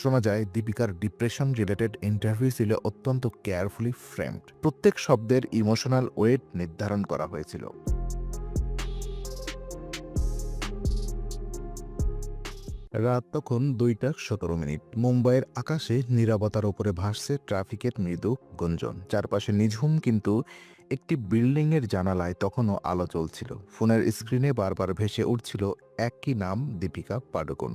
শোনা যায়, দীপিকার depression related interview ছিল অত্যন্ত কেয়ারফুলি ফ্রেমড প্রত্যেক শব্দের ইমোশনাল ওয়েট নির্ধারণ করা হয়েছিল। রাত তখন দুইটা সতেরো মিনিট। মুম্বাইয়ের আকাশে নিরাপত্তার উপরে ভাসছে ট্রাফিকের মৃদু গুঞ্জন। চারপাশে নিঝুম কিন্তু একটি বিল্ডিংয়ের জানালায় তখনও আলো চলছিল ফোনের স্ক্রিনে বারবার ভেসে উঠছিল একই নাম, দীপিকা পাডুকোন।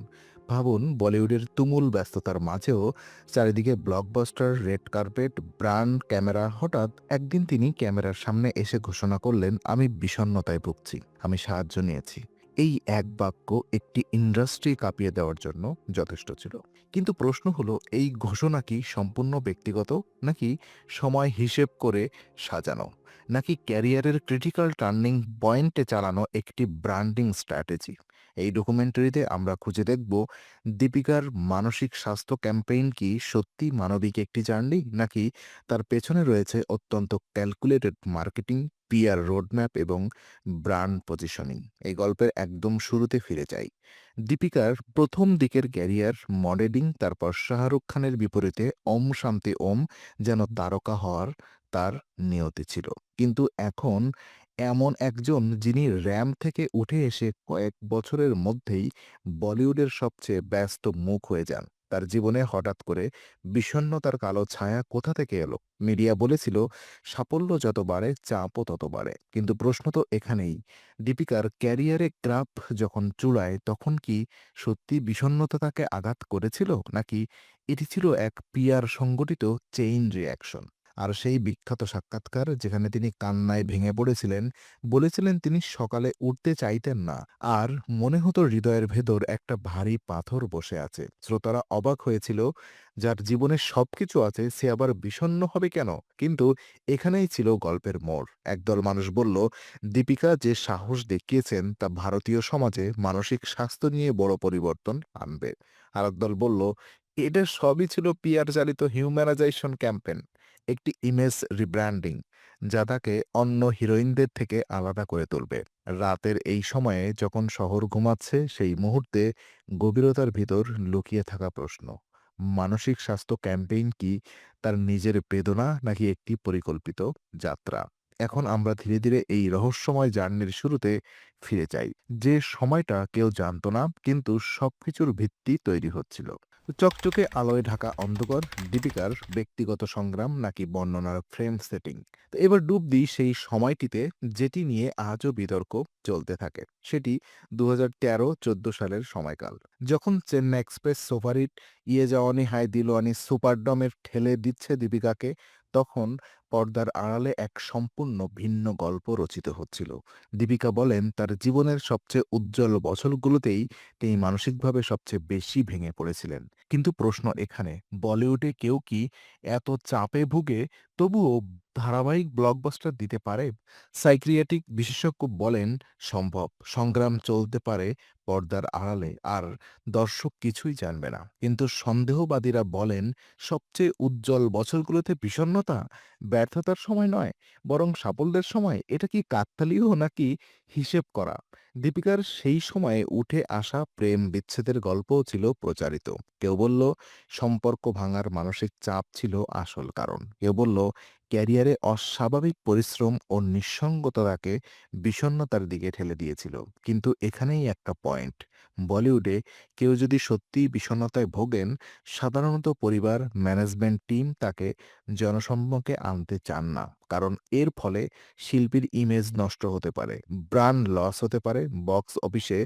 ভাবুন, বলিউডের তুমুল ব্যস্ততার মাঝেও চারিদিকে blockbuster, red carpet brand camera, হঠাৎ একদিন তিনি ক্যামেরার সামনে এসে ঘোষণা করলেন, আমি বিষণ্ণতায় ভুগছি, আমি সাহায্য নিয়েছি। এই এক বাক্য একটি ইন্ডাস্ট্রি কাঁপিয়ে দেওয়ার জন্য যথেষ্ট ছিল। কিন্তু প্রশ্ন হলো, এই ঘোষণা কি সম্পূর্ণ ব্যক্তিগত, নাকি সময় হিসেব করে সাজানো? নাকি ক্যারিয়ারের ক্রিটিক্যাল টার্নিং পয়েন্টে চালানো একটি ব্র্যান্ডিং স্ট্র্যাটেজি? এই ডকুমেন্টারিতে আমরা খুঁজে দেখব, দীপিকার মানসিক স্বাস্থ্য ক্যাম্পেইন কি সত্যি মানবিক একটি জার্নি নাকি তার পেছনে রয়েছে অত্যন্ত ক্যালকুলেটেড মার্কেটিং পিআর রোডম্যাপ এবং ব্র্যান্ড পজিশনিং এই গল্পের একদম শুরুতে ফিরে যাই। দীপিকার প্রথম দিকের ক্যারিয়ার মডেলিং তারপর শাহরুখ খানের বিপরীতে ওম শান্তি ওম যেন তারকা হওয়ার তার নিয়তি ছিল। কিন্তু এখন এমন একজন যিনি র্যাম থেকে উঠে এসে কয়েক বছরের মধ্যেই বলিউডের সবচেয়ে ব্যস্ত মুখ হয়ে যান। তার জীবনে হঠাৎ করে বিষণ্ণতার কালো ছায়া কোথা থেকে এলো? মিডিয়া বলেছিল, সাফল্য যত বাড়ে, চাপও তত বাড়ে। কিন্তু প্রশ্ন তো এখানেই, দীপিকার ক্যারিয়ারে গ্রাফ যখন চূড়ায়, তখন কি সত্যি বিষণ্ণতা তাকে আঘাত করেছিল? নাকি এটি ছিল এক পিয়ার সংগঠিত চেইন রিয়াকশন আর সেই বিখ্যাত সাক্ষাৎকার যেখানে তিনি কান্নায় ভেঙে পড়েছিলেন, বলেছিলেন তিনি সকালে উঠতে চাইতেন না আর মনে হতো হৃদয়ের ভেতর একটা ভারী পাথর বসে আছে। শ্রোতারা অবাক হয়েছিল, যার জীবনে সবকিছু আছে, সে আবার বিষণ্ণ হবে কেন? কিন্তু এখানেই ছিল গল্পের মোড়। একদল মানুষ বলল, দীপিকা যে সাহস দেখিয়েছেন তা ভারতীয় সমাজে মানসিক স্বাস্থ্য নিয়ে বড় পরিবর্তন আনবে। আর একদল বলল, এটা সবই ছিল পিয়ার চালিত হিউম্যানাইজেশন ক্যাম্পেন একটি ইমেজ রিব্র্যান্ডিং যা তাকে অন্য হিরোইনদের থেকে আলাদা করে তুলবে। রাতের এই সময়ে যখন শহর ঘুমাচ্ছে, সেই মুহূর্তে গভীরতার ভিতর লুকিয়ে থাকা প্রশ্ন, মানসিক স্বাস্থ্য ক্যাম্পেইন কি, তার নিজের বেদনা নাকি একটি পরিকল্পিত যাত্রা? এখন আমরা ধীরে ধীরে এই রহস্যময় জার্নির শুরুতে ফিরে যাই। যে সময়টা কেউ জানত না, কিন্তু সবকিছুর ভিত্তি তৈরি হচ্ছিল। চকচকে আলোয় ঢাকা অন্ধকার, দীপিকার ব্যক্তিগত সংগ্রাম নাকি বর্ণনার ফ্রেম সেটিং তো এবার ডুব দিই সেই সময়টিতে যেটি নিয়ে আজও বিতর্ক চলতে থাকে। সেটি দু হাজার তেরো চোদ্দ সালের সময়কাল। যখন চেন্নাই এক্সপ্রেস সোফারিট ইয়ে যাওয়ানি হায় দিলোয়ানি সুপারডমের ঠেলে দিচ্ছে দীপিকাকে, তখন পর্দার আড়ালে এক সম্পূর্ণ ভিন্ন গল্প রচিত হচ্ছিল। দীপিকা বলেন, তার জীবনের সবচেয়ে উজ্জ্বল বছরগুলোতেই তিনি মানসিকভাবে সবচেয়ে বেশি ভেঙে পড়েছিলেন। কিন্তু প্রশ্ন এখানে, বলিউডে কেউ কি এত চাপে ভুগে তবুও ধারাবাহিক ব্লকবাস্টার দিতে পারে? সাইক্রিয়াটিক বিশেষজ্ঞ বলেন, সম্ভব, সংগ্রাম চলতে পারে পর্দার আড়ালে আর দর্শক কিছুই জানবে না। কিন্তু সন্দেহবাদীরা বলেন, সবচেয়ে উজ্জ্বল বছরগুলোতে বিষণ্ণতা ব্যর্থতার সময় নয়, বরং সাফল্যের সময়। এটা কি কাকতালীয় নাকি হিসেব করা? দীপিকার সেই সময়ে উঠে আসা প্রেম বিচ্ছেদের গল্পও ছিল প্রচারিত। কেউ বলল, সম্পর্ক ভাঙার মানসিক চাপ ছিল আসল কারণ। কেউ বলল ক্যারিয়ারে অস্বাভাবিক পরিশ্রম ও নিঃসঙ্গতা তাকে বিষণ্ণতার দিকে ঠেলে দিয়েছিল। কিন্তু এখানেই একটা পয়েন্ট। বলিউডে কেউ যদি সত্যিই বিষণ্ণতায় ভোগেন, সাধারণত পরিবার, ম্যানেজমেন্ট টিম তাকে জনসম্মুখে আনতে চান না। কারণ এর ফলে শিল্পীর ইমেজ নষ্ট হতে পারে, ব্র্যান্ড লস হতে পারে, বক্স অফিসে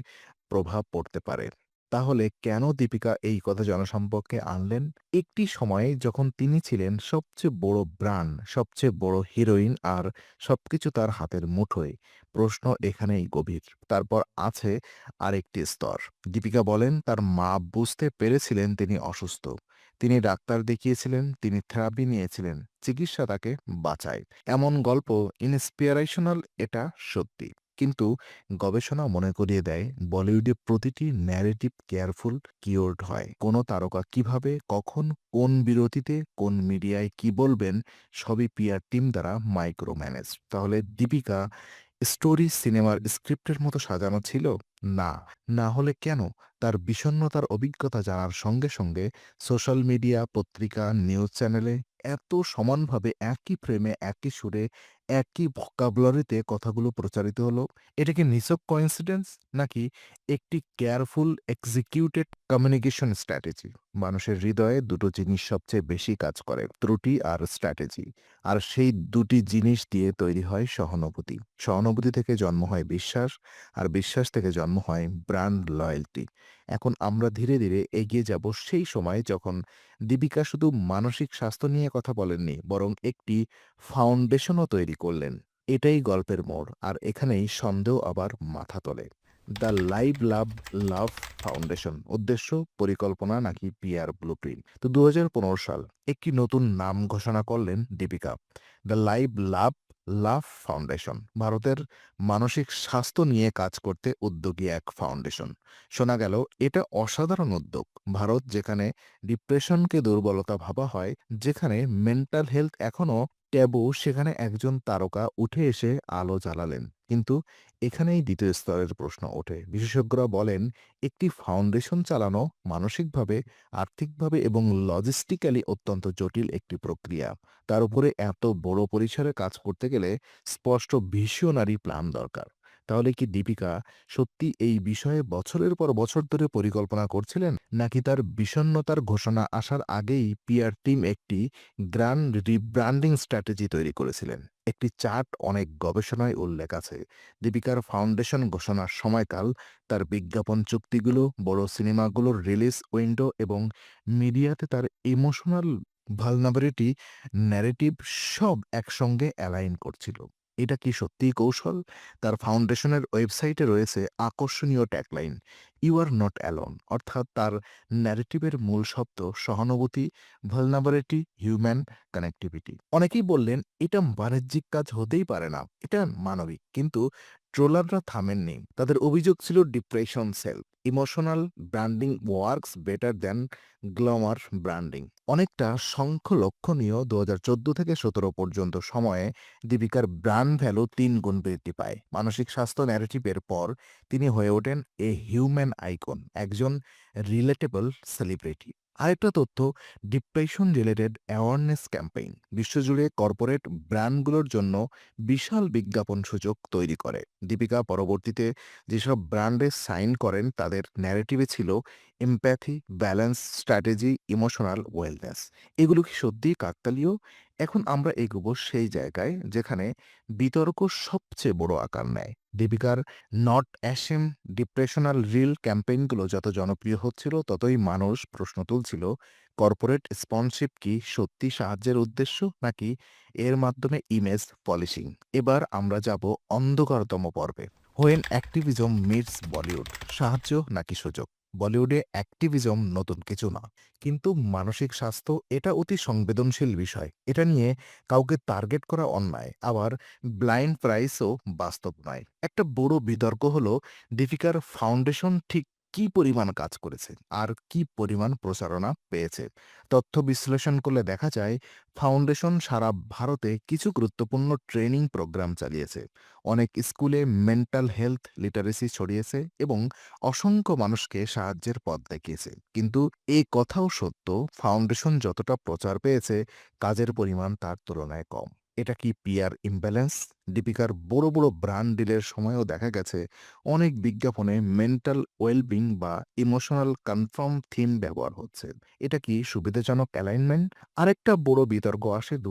প্রভাব পড়তে পারে। তাহলে কেন দীপিকা এই কথা জনসম্পর্কে আনলেন? একটি সময়ে যখন তিনি ছিলেন সবচেয়ে বড় ব্র্যান্ড সবচেয়ে বড় হিরোইন আর সবকিছু তার হাতের মুঠোয়। প্রশ্ন এখানেই গভীর। তারপর আছে আরেকটি স্তর। দীপিকা বলেন, তার মা বুঝতে পেরেছিলেন তিনি অসুস্থ। তিনি ডাক্তার দেখিয়েছিলেন, তিনি থেরাপি নিয়েছিলেন, চিকিৎসা তাকে বাঁচায়। এমন গল্প ইন্সপিয়ারেশনাল এটা সত্যি। কিন্তু গবেষণা মনে করিয়ে দেয়, বলিউডে প্রতিটি ন্যারেটিভ কেয়ারফুল কিওর্ড হয়। কোনো তারকা কীভাবে, কখন, কোন বিরতিতে, কোন মিডিয়ায় কি বলবেন, সবই পিয়ার টিম দ্বারা মাইক্রো ম্যানেজ তাহলে দীপিকা স্টোরি সিনেমার স্ক্রিপ্টের মতো সাজানো ছিল? না। না হলে কেন? তার বিষণ্ণতার অভিজ্ঞতা জানার সঙ্গে সঙ্গে সোশ্যাল মিডিয়া পত্রিকা নিউজ চ্যানেলে এত সমানভাবে একই ফ্রেমে একই সুরে একই ভোকাবুলারিতে কথাগুলো প্রচারিত হলো। এটা কি নিছক কোইন্সিডেন্স নাকি একটি কেয়ারফুল এক্সিকিউটেড কমিউনিকেশন স্ট্র্যাটেজি মানুষের হৃদয়ে দুটো জিনিস সবচেয়ে বেশি কাজ করে, ত্রুটি আর স্ট্র্যাটেজি আর সেই দুটি জিনিস দিয়ে তৈরি হয় সহানুভূতি। সহানুভূতি থেকে জন্ম হয় বিশ্বাস, আর বিশ্বাস থেকে জন্ম হয় ব্র্যান্ড লয়্যালটি এখন আমরা ধীরে ধীরে এগিয়ে যাব সেই সময় যখন দীপিকা শুধু মানসিক স্বাস্থ্য নিয়ে কথা বলেননি, বরং একটি ফাউন্ডেশনও তৈরি করলেন। এটাই গল্পের মোড়, আর এখানেই সন্দেহ আবার মাথা তোলে। The Live Love Laugh Foundation, উদ্দেশ্য, পরিকল্পনা নাকি পিআর ব্লুপ্রিন্ট? তো দু সাল একটি নতুন নাম ঘোষণা করলেন Deepika. The Live Love Laugh Foundation, ভারতের মানসিক স্বাস্থ্য নিয়ে কাজ করতে উদ্যোগী এক ফাউন্ডেশন। শোনা গেল, এটা অসাধারণ উদ্যোগ। ভারত যেখানে ডিপ্রেশনকে দুর্বলতা ভাবা হয়, যেখানে মেন্টাল হেলথ এখনও ট্যাবু সেখানে একজন তারকা উঠে এসে আলো জ্বালালেন। কিন্তু এখানেই দ্বিতীয় স্তরের প্রশ্ন ওঠে। বিশেষজ্ঞরা বলেন, একটি ফাউন্ডেশন চালানো মানসিকভাবে, আর্থিকভাবে এবং লজিস্টিক্যালি অত্যন্ত জটিল একটি প্রক্রিয়া। তার উপরে এত বড় পরিসরে কাজ করতে গেলে স্পষ্ট ভিশনারি প্ল্যান দরকার। তাহলে কি দীপিকা সত্যি এই বিষয়ে বছরের পর বছর ধরে পরিকল্পনা করছিলেন? নাকি তার বিষণ্নতার ঘোষণা আসার আগেই পিআর টিম একটি গ্র্যান্ড রিব্র্যান্ডিং স্ট্র্যাটেজি তৈরি করেছিলেন? একটি চার্ট অনেক গবেষণায় উল্লেখ আছে। দীপিকার ফাউন্ডেশন ঘোষণার সময়কাল, তার বিজ্ঞাপন চুক্তিগুলো, বড় সিনেমাগুলোর রিলিজ উইন্ডো এবং মিডিয়াতে তার ইমোশনাল ভালনাবিলিটি, ন্যারেটিভ সব একসঙ্গে অ্যালাইন করছিল। এটা কি সত্যিই কৌশল? তার ফাউন্ডেশনের ওয়েবসাইটে রয়েছে আকর্ষণীয় tagline you are not alone অর্থাৎ তার ন্যারেটিভের মূল শব্দ, সহানুভূতি ভালনাবারিটি হিউম্যান কানেক্টিভিটি অনেকেই বললেন, এটা বাণিজ্যিক কাজ হতেই পারে না, এটা মানবিক। কিন্তু ট্রোলাররা থামেননি। তাদের অভিযোগ ছিল depression sell, emotional branding works better than glamour branding. অনেকটা সংখ্য লক্ষণীয় দু হাজার চোদ্দ থেকে সতেরো পর্যন্ত সময়ে দীপিকার ব্র্যান্ড ভ্যালু তিন গুণ বৃদ্ধি পায়। মানসিক স্বাস্থ্য ন্যারেটিভের পর তিনি হয়ে ওঠেন এ হিউম্যান আইকন, একজন রিলেটেবল সেলিব্রিটি। আরেকটা তথ্য, ডিপ্রেশন রিলেটেড অ্যাওয়ারনেস ক্যাম্পেইন বিশ্বজুড়ে কর্পোরেট ব্র্যান্ডগুলোর জন্য বিশাল বিজ্ঞাপন সুযোগ তৈরি করে। দীপিকা পরবর্তীতে যেসব ব্র্যান্ডে সাইন করেন, তাদের ন্যারেটিভে ছিল empathy balance strategy emotional wellness এগুলো কি সত্যিই কাকতালীয়? এখন আমরা এগোবো সেই জায়গায় যেখানে বিতর্ক সবচেয়ে বড় আকার নেয়। দীপিকার নট অ্যাশেম ডিপ্রেশনাল রিল ক্যাম্পেইনগুলো যত জনপ্রিয় হচ্ছিল, ততই মানুষ প্রশ্ন তুলছিল কর্পোরেট স্পন্সরশিপ কি সত্যি সাহায্যের উদ্দেশ্য, নাকি এর মাধ্যমে ইমেজ পলিশিং এবার আমরা যাব অন্ধকারতম পর্বে। হোয়েন অ্যাক্টিভিজম মিটস বলিউড সাহায্য নাকি সুযোগ? বলিউডে অ্যাক্টিভিজম নতুন কিছু না। কিন্তু মানসিক স্বাস্থ্য এটা অতি সংবেদনশীল বিষয়। এটা নিয়ে কাউকে টার্গেট করা অন্যায়, আবার ব্লাইন্ড প্রাইসও বাস্তব নয়। একটা বড় বিতর্ক হলো, দীপিকার ফাউন্ডেশন ঠিক কি পরিমাণ কাজ করেছে? আর কি পরিমাণ প্রচারণা পেয়েছে? তথ্য বিশ্লেষণ করলে দেখা যায়, ফাউন্ডেশন সারা ভারতে কিছু গুরুত্বপূর্ণ ট্রেনিং প্রোগ্রাম চালিয়েছে। অনেক স্কুলে মেন্টাল হেলথ লিটারেসি ছড়িয়েছে এবং অসংখ্য মানুষকে সাহায্যের পথ দেখিয়েছে। কিন্তু এই কথাও সত্য, ফাউন্ডেশন যতটা প্রচার পেয়েছে, কাজের পরিমাণ তার তুলনায় কম। এটা কি পিয়ার ইমব্যালেন্স দীপিকার বড় বড় ব্র্যান্ড ডিলের সময়ও দেখা গেছে, অনেক বিজ্ঞাপনে মেন্টাল ওয়েলবিং বা ইমোশনাল কনফার্ম থিম ব্যবহার হচ্ছে। এটা কি সুবিধাজনক অ্যালাইনমেন্ট আরেকটা বড় বিতর্ক আসে দু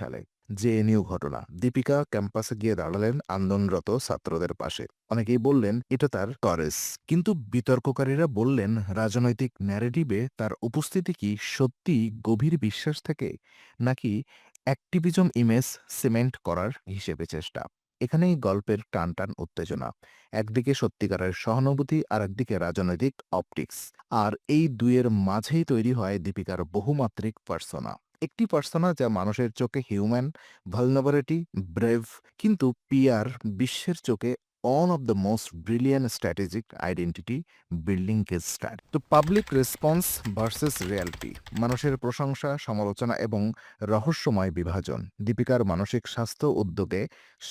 সালে জেএনইউ ঘটনা, দীপিকা ক্যাম্পাসে গিয়ে দাঁড়ালেন আন্দোলনরত ছাত্রদের পাশে। অনেকেই বললেন, এটা তার করেজ কিন্তু বিতর্ককারীরা বললেন, রাজনৈতিক ন্যারেটিভে তার উপস্থিতি কি সত্যি গভীর বিশ্বাস থেকে? নাকি অ্যাক্টিভিজম ইমেজ সিমেন্ট করার হিসেবে চেষ্টা। এখানেই গল্পের টান টান উত্তেজনা। একদিকে সত্যিকারের সহানুভূতি আর একদিকে রাজনৈতিক অপটিক্স। আর এই দুয়ের মাঝেই তৈরি হয় দীপিকার বহুমাত্রিক পার্সোনা। একটি পার্সোনা যা মানুষের চোখে হিউম্যান ভালনাবারিটি ব্রেভ, কিন্তু পিয়ার, বিশ্বের চোখে one of the most brilliant strategic identity building case study. তো পাবলিক রেসপন্স ভার্সেস রিয়ালিটি মানুষের প্রশংসা, সমালোচনা এবং রহস্যময় বিভাজন দীপিকার মানসিক স্বাস্থ্য উদ্যোগে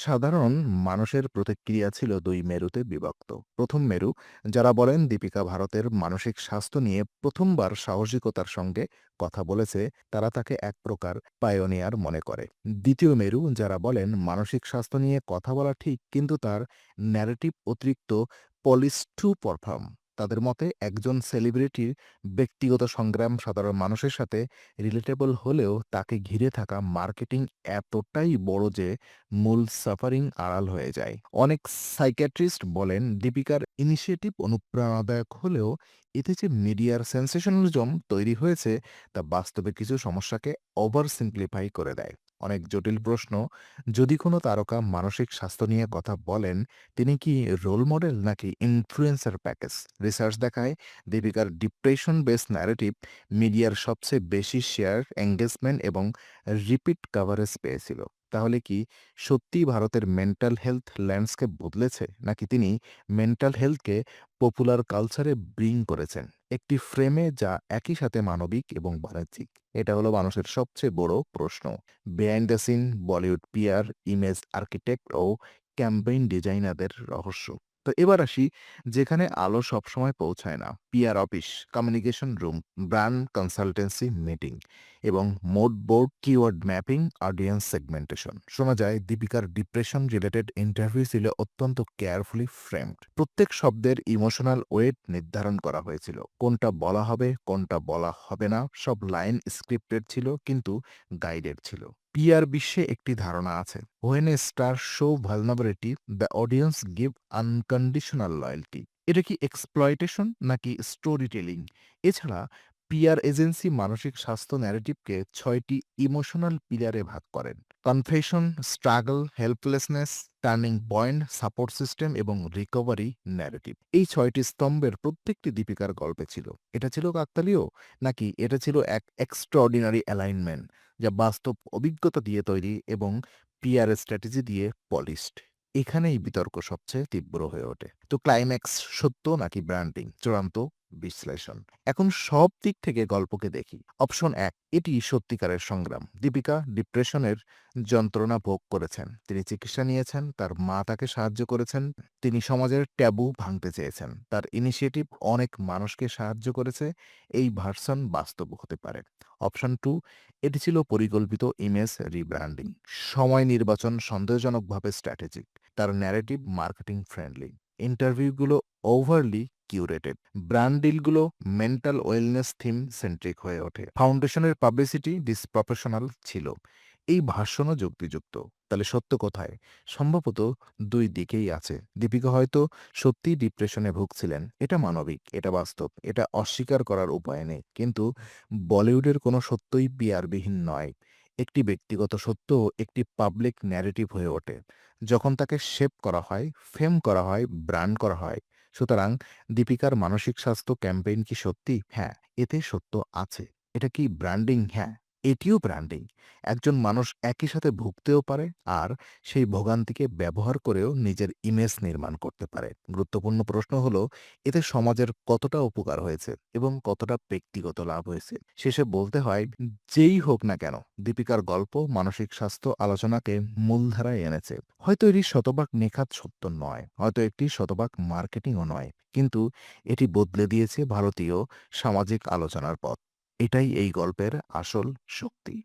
সাধারণ মানুষের প্রতিক্রিয়া ছিল দুই মেরুতে বিভক্ত প্রথম মেরু, যারা বলেন দীপিকা ভারতের মানসিক স্বাস্থ্য নিয়ে প্রথমবার সাহসিকতার সঙ্গে কথা বলেছে, তারা তাকে এক প্রকার পায়োনিয়ার মনে করে। দ্বিতীয় মেরু, যারা বলেন মানসিক স্বাস্থ্য নিয়ে কথা বলা ঠিক, কিন্তু তার ন্যারেটিভ অতিরিক্ত পলিস টু পারফর্ম তাদের মতে একজন সেলিব্রিটির ব্যক্তিগত সংগ্রাম সাধারণ মানুষের সাথে রিলেটেবল হলেও তাকে ঘিরে থাকা মার্কেটিং এতটাই বড় যে মূল সাফারিং আড়াল হয়ে যায়। অনেক সাইকিয়াট্রিস্ট বলেন দীপিকার ইনিশিয়েটিভ অনুপ্রেরণাদায়ক হলেও এতে যে মিডিয়ার সেন্সেশনালিজম তৈরি হয়েছে তা বাস্তবে কিছু সমস্যাকে ওভার সিম্পলিফাই করে দেয়। অনেক জটিল প্রশ্ন। যদি কোনো তারকা মানসিক স্বাস্থ্য নিয়ে কথা বলেন, তিনি কি রোল মডেল নাকি ইনফ্লুয়েন্সার প্যাকেজ রিসার্চ দেখায় দীপিকার ডিপ্রেশন বেস ন্যারেটিভ মিডিয়ার সবচেয়ে বেশি শেয়ার এঙ্গেজমেন্ট এবং রিপিট কাভারেজ পেয়েছিল। তাহলে কি সত্যি ভারতের মেন্টাল হেলথ ল্যান্ডস্কেপ বদলেছে, নাকি তিনি মেন্টাল হেলথকে পপুলার কালচারে ব্রিং করেছেন? একটি ফ্রেমে যা একই সাথে মানবিক এবং বাণিজ্যিক। এটা হলো মানুষের সবচেয়ে বড় প্রশ্ন। Behind the scene Bollywood PR image architect O campaign ডিজাইনারদের রহস্য। তো এবার আসি যেখানে আলো সবসময় পৌঁছায় না। PR office communication room brand consultancy meeting এবং mood board keyword mapping audience segmentation শোনা যায়, দীপিকার ডিপ্রেশন রিলেটেড ইন্টারভিউ ছিল অত্যন্ত কেয়ারফুলি ফ্রেমড প্রত্যেক শব্দের ইমোশনাল ওয়েট নির্ধারণ করা হয়েছিল। কোনটা বলা হবে, কোনটা বলা হবে না, সব লাইন স্ক্রিপ্টেড ছিল, কিন্তু গাইডেড ছিল। পিআর বিশ্বে একটি ধারণা আছে। When a star show vulnerability, the audience give unconditional loyalty. এটা কি এক্সপ্লয়টেশন নাকি স্টোরি টেলিং এছাড়া পিআর এজেন্সি মানসিক স্বাস্থ্য ন্যারেটিভকে ছয়টি ইমোশনাল পিলারে ভাগ করেন। Confession, struggle, helplessness, turning point, support system এবং রিকভারি ন্যারেটিভ। এই ছয়টি স্তম্ভের প্রত্যেকটি দীপিকার গল্পে ছিল। এটা ছিল কাকতালীয় নাকি এটা ছিল এক এক্সট্রাঅর্ডিনারি অ্যালাইনমেন্ট? যা বাস্তব অভিজ্ঞতা দিয়ে তৈরি এবং পিআর স্ট্র্যাটেজি দিয়ে পলিশড এখানেই বিতর্ক সবচেয়ে তীব্র হয়ে ওঠে। তো ক্লাইম্যাক্স সত্য নাকি ব্র্যান্ডিং চূড়ান্ত বিশ্লেষণ। এখন সব দিক থেকে গল্পকে দেখি। অপশন এক, এটি সত্যিকারের সংগ্রাম। দীপিকা ডিপ্রেশনের যন্ত্রণা ভোগ করেছেন। তিনি চিকিৎসা নিয়েছেন, তার মা তাকে সাহায্য করেছেন, তিনি সমাজের ট্যাবু ভাঙতে চেয়েছেন। তার ইনিশিয়েটিভ অনেক মানুষকে সাহায্য করেছে, এই ভার্সন বাস্তব হতে পারে। অপশন টু, এটি ছিল পরিকল্পিত ইমেজ রিব্র্যান্ডিং সময় নির্বাচন সন্দেহজনকভাবে স্ট্র্যাটেজিক তার ন্যারেটিভ মার্কেটিং ফ্রেন্ডলি ইন্টারভিউগুলো ওভারলি কিউরেটেড ব্র্যান্ড ডিলগুলো মেন্টাল ওয়েলনেস থিম সেন্ট্রিক হয়ে ওঠে। ফাউন্ডেশনের পাবলিসিটি ডিসপ্রফেশনাল ছিল। এই ভাষণও যুক্তিযুক্ত। তাহলে সত্য কথায়? সম্ভবত দুই দিকেই আছে। দীপিকা হয়তো সত্যিই ডিপ্রেশনে ভুগছিলেন। এটা মানবিক, এটা বাস্তব, এটা অস্বীকার করার উপায় নেই। কিন্তু বলিউডের কোনো সত্যই পিয়ারবিহীন নয়। একটি ব্যক্তিগত সত্য একটি পাবলিক ন্যারেটিভ হয়ে ওঠে। যখন তাকে শেপ করা হয় ফেম করা হয় ব্র্যান্ড করা হয় সুতরাং দীপিকার মানসিক স্বাস্থ্য ক্যাম্পেইন কি সত্যি? হ্যাঁ এতে সত্য আছে। এটা কি ব্র্যান্ডিং? হ্যাঁ। এটিও ব্র্যান্ডিং একজন মানুষ একই সাথে ভুগতেও পারে আর সেই ভোগান্তিকে ব্যবহার করেও নিজের ইমেজ নির্মাণ করতে পারে। গুরুত্বপূর্ণ প্রশ্ন হলো, এতে সমাজের কতটা উপকার হয়েছে এবং কতটা ব্যক্তিগত লাভ হয়েছে? শেষে বলতে হয়, যেই হোক না কেন, দীপিকার গল্প, মানসিক স্বাস্থ্য আলোচনাকে মূলধারায় এনেছে। হয়তো এটি শতভাগ নেখাত সত্য নয়, হয়তো একটি শতভাগ মার্কেটিংও নয়, কিন্তু এটি বদলে দিয়েছে ভারতীয় সামাজিক আলোচনার পথ। এটাই এই গল্পের আসল শক্তি।